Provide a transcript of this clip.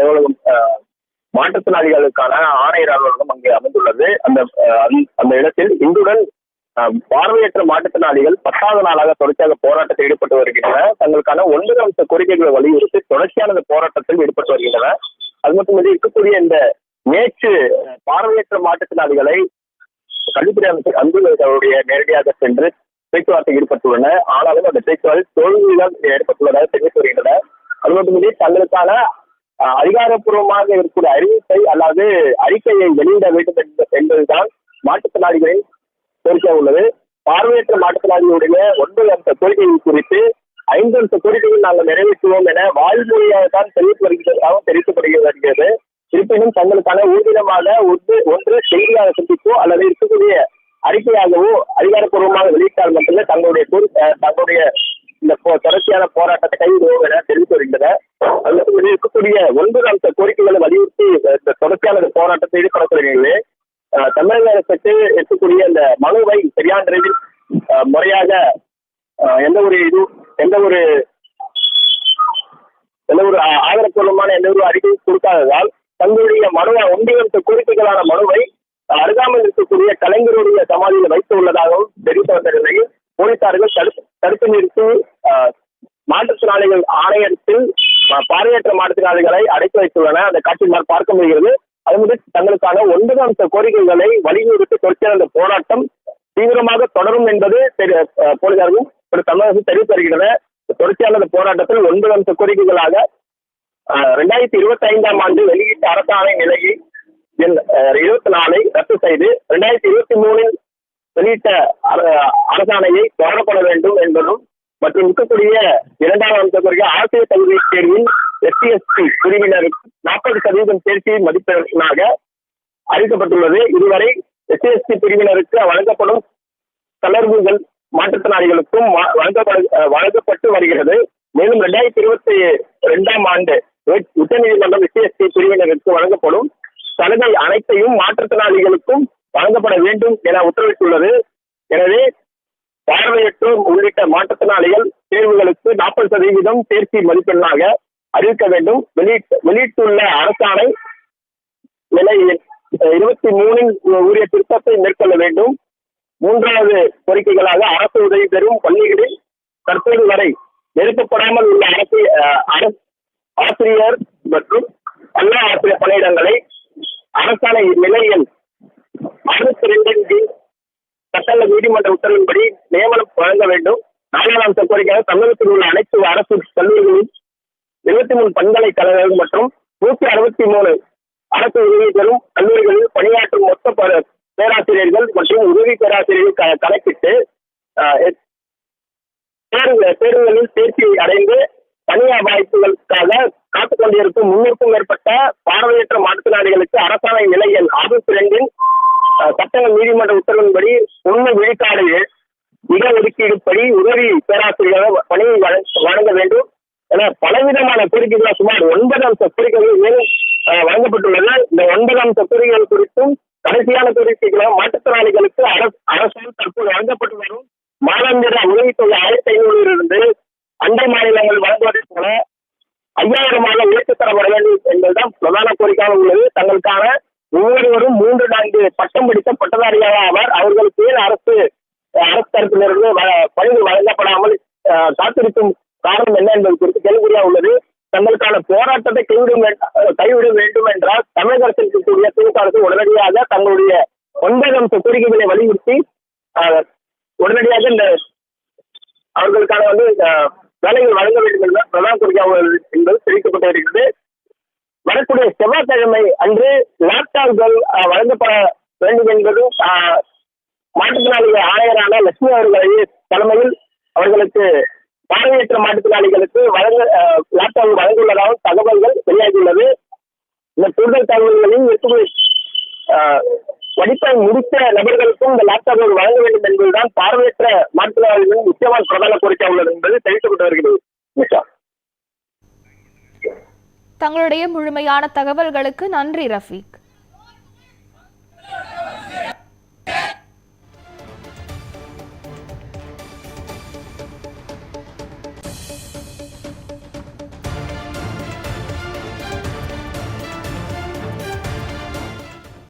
அலுவலகம் மாற்றுத்திறனாளிகளுக்கான ஆணையர் அலுவலகம் அங்கே அமைந்துள்ளது. அந்த அந்த- இடத்தில் இன்றுடன் பார்வையற்ற மாற்றுத்திறனாளிகள் பத்தாவது நாளாக தொடர்ச்சியாக போராட்டத்தில் ஈடுபட்டு வருகின்றனர். தங்களுக்கான ஒன்பது அம்ச கோரிக்கைகளை வலியுறுத்தி தொடர்ச்சியான இந்த போராட்டத்தில் ஈடுபட்டு வருகின்றனர். அது மட்டுமின்றி இருக்கக்கூடிய இந்த நேற்று பார்வையற்ற மாற்றுத்திறனாளிகளை கல்வித்துறை அமைச்சர் அன்பில் அவருடைய நேரடியாக சென்று பேச்சுவார்த்தை ஈடுபட்டுள்ளனர். ஆனாலும் அந்த பேச்சுவார்த்தை தோல்விதான் ஏற்பட்டுள்ளதாக தெரிவித்து வருகின்றனர். அது மட்டுமின்றி தங்களுக்கான அதிகாரப்பூர்வமாக இருக்கக்கூடிய அறிவிப்பை அல்லது அறிக்கையை வெளியிட வேண்டும் என்பதுதான் மாற்றுத்திறனாளிகளின் கோரிக்கை உள்ளது. பார்வையற்ற மாற்றுத்திறனாளிகளுடைய ஒன்பது அம்ச கோரிக்கை குறித்து ஐந்து அம்ச கோரிக்கைகள் நாங்கள் நிறைவேற்றுவோம் என வாய்மொழியாக தான் தெரிவித்து வருகிறதாக தெரிவிக்கப்படுகிறது வருகிறது. இருப்பினும் தங்களுக்கான ஊதியமாக ஒன்று ஒன்று செய்தியாக சந்திப்போ அல்லது இருக்கக்கூடிய அறிக்கையாகவோ அதிகாரப்பூர்வமாக வெளியிட்டால் மட்டுமே தங்களுடைய தங்களுடைய இந்த போ- தொடர்ச்சியான போராட்டத்தை கைவிடுவோம் என தெரிவித்து வருகின்றன அது இருக்கக்கூடிய ஒன்பது அம்ச கோரிக்கைகளை வலியுறுத்தி இந்த தொடர்ச்சியான போராட்டத்தை ஈடுபடப்படுகிறது அஹ், தமிழக அரசுக்கு இருக்கக்கூடிய இந்த மனுவை சரியான முறையில் முறையாக எந்த ஒரு இது எந்த ஒரு எந்த ஒரு ஆதரப்பூர்வமான எந்த ஒரு அறிக்கையும் கொடுக்காததால் தங்களுடைய மனுவை ஒன்றிய கோரிக்கைகளான மனுவை அருகாமல் இருக்கக்கூடிய கலைஞருடைய சமாதியில் வைத்து உள்ளதாகவும் தெரிவித்து வந்த நிலையில் போலீசார்கள் தடுப்பு தடுத்து நிறுத்தி மாற்றுத்திறனாளிகள் ஆணையத்தில் பார்வையற்ற மாற்றுத்திறனாளிகளை அடைத்து வைத்துள்ளன. அந்த காட்சியினால் பார்க்க முடிகிறது. அது முதல் தங்களுக்கான ஒன்பது அம்ச கோரிக்கைகளை வலியுறுத்தி தொடர்ச்சியான அந்த போராட்டம் தீவிரமாக தொடரும் என்பது தெரி- போலீசார்கள் ஒரு தமிழக தெரிவித்து வருகின்றன தொடர்ச்சியான போராட்டத்தில் ஒன்பது அம்ச கோரிக்கைகளாக ரெண்டாயிரத்தி இருபத்தி ஐந்தாம் ஆண்டு வெளியீட்டு அரசாணை நிலையை இருபத்தி நாலை ரத்து செய்து ரெண்டாயிரத்தி இருபத்தி மூணில் வெளியிட்ட அரசாணையை தொடரப்பட வேண்டும் என்பதும் மற்றும் இருக்கக்கூடிய இரண்டாம் அம்ச ஆசிரியர் தகுதி தேர்வில் எஸ்சி எஸ்டி பிரிவினருக்கு நாற்பது சதவீதம் தேர்ச்சி மதிப்பெண்ணாக அறிவிக்கப்பட்டுள்ளது. இதுவரை எஸ்சி எஸ்டி பிரிவினருக்கு வழங்கப்படும் தளர்வுகள் மாற்றுத்திறனாளிகளுக்கும் வழங்கப்பட்டு வருகிறது. மேலும் ரெண்டாயிரத்தி இருபத்தி ரெண்டாம் ஆண்டு உச்ச- உச்சநீதிமன்றம் எஸ்சி பிரிவினருக்கு வழங்கப்படும் சலுகை அனைத்தையும் மாற்றுத்திறனாளிகளுக்கும் வழங்கப்பட வேண்டும் என உத்தரவிட்டுள்ளது. எனவே பார்வையற்றோர் உள்ளிட்ட மாற்றுத்திறனாளிகள் தேர்வுகளுக்கு நாற்பது சதவீதம் தேர்ச்சி மதிப்பெண்ணாக அறிவிக்க வேண்டும். வெளியிட்டுள்ள அரசாணை நிலையில் இருபத்தி மூணில் உரிய திருத்தத்தை மேற்கொள்ள வேண்டும். மூன்றாவது கோரிக்கைகளாக அரசு உதவி பெறும் பள்ளிகளில் தற்போது வரை நிரப்பப்படாமல் உள்ள அரசு அரசு- ஆசிரியர் மற்றும் பள்ள ஆசிரியர் பணியிடங்களை அரசாணை நிலையில் அறுபத்தி ரெண்டின் கீழ் சட்டங்க நீதிமன்ற உத்தரவின்படி நியமனம் வழங்க வேண்டும். நாலாவது கோரிக்கையாக தமிழகத்தில் உள்ள அனைத்து அரசு கல்லூரிகளில் எழுபத்தி மூணு பல்கலைக்கழகங்கள் மற்றும் நூத்தி அறுபத்தி மூணு அரசு உதவி பெறும் கல்லூரிகளில் பணியாற்றும் மொத்த பேராசிரியர்கள் மற்றும் உதவி பேராசிரியர்கள் கணக்கிட்டு ஆஹ், தேர்வுகளில் தேர்ச்சி அடைந்து தனியார் வாய்ப்புகளுக்காக காத்துக் கொண்டிருக்கும் முன்னூறுக்கும் மேற்பட்ட பார்வையற்ற மாற்றுத்திறனாளிகளுக்கு அரசாணை நிலையில் ஆகஸ்ட் ரெண்டின் அஹ், சட்டங்கள் நீதிமன்ற உத்தரவின்படி உண்மை விழிக்காடு ஒதுக்கீடு படி உதவி பேராசிரியராக பணியை வழங்க- வழங்க வேண்டும் என பலவிதமான கோரிக்கைகள் சுமார் ஒன்பது அம்ச கோரிக்கைகள் மேலும் அஹ், வழங்கப்பட்டுள்ளன. இந்த ஒன்பது அம்ச கோரிக்கைகள் குறித்தும் கடைசியான கோரிக்கைகளாக மாற்றுத்திறனாளிகளுக்கு அரசு அரசால் தற்போது வழங்கப்பட்டு வரும் மூன்று நான்கு பட்டம் படித்த பட்டதாரியான ஆவார் அவர்களுக்கு ஏன் அரசு அரசு தரப்பிலிருந்து வ- பணிகள் வழங்கப்படாமல் காத்திருக்கும் காரணம் என்ன என்பது குறித்து கேள்விக்குறியாக உள்ளது. தங்களுக்கான போராட்டத்தை கைவிடும் வேண்ட- கைவிட வேண்டும் என்றால் தமிழக அரசில் இருக்கக்கூடிய திமுக அரசு உடனடியாக தங்களுடைய ஒன்பது அம்ச கோரிக்கைகளை வலியுறுத்தி உடனடியாக இந்த அவர்களுக்கான வந்து வேலைகள் வழங்க வேண்டும் என்ற பிரதான கோரிக்கை என்பது தெரிவிக்கப்பட்டு வருகிறது வரக்கூடிய செவ்வாய்க்கிழமை அன்று லேப்டாப்கள் வழங்கப்பட வேண்டும் என்பதும் மாற்றுத்திறனாளிகள் ஆணையரான லட்சுமி அவர்களை தலைமையில் அவர்களுக்கு பார்வையற்ற மாற்றுத்திறனாளிகளுக்கு வழங்க லேப்டாப் வழங்கியுள்ளதாகவும் தகவல்கள் வெளியாகியுள்ளது. இந்த கூடுதல் தகவல்களையும் இருக்கக்கூடிய படிப்பை முடித்த நபர்களுக்கும் இந்த லேப்டாப்கள் வழங்க வேண்டும் என்பதுதான் பார்வையற்ற மாற்றுத்திறனாளிகளின் முக்கியமான பிரதான கோரிக்கை உள்ளது என்பது தெரிவிக்கப்பட்டு வருகிறது நிஷா தங்களுடைய முழுமையான தகவல்களுக்கு நன்றி ரஃபீக்.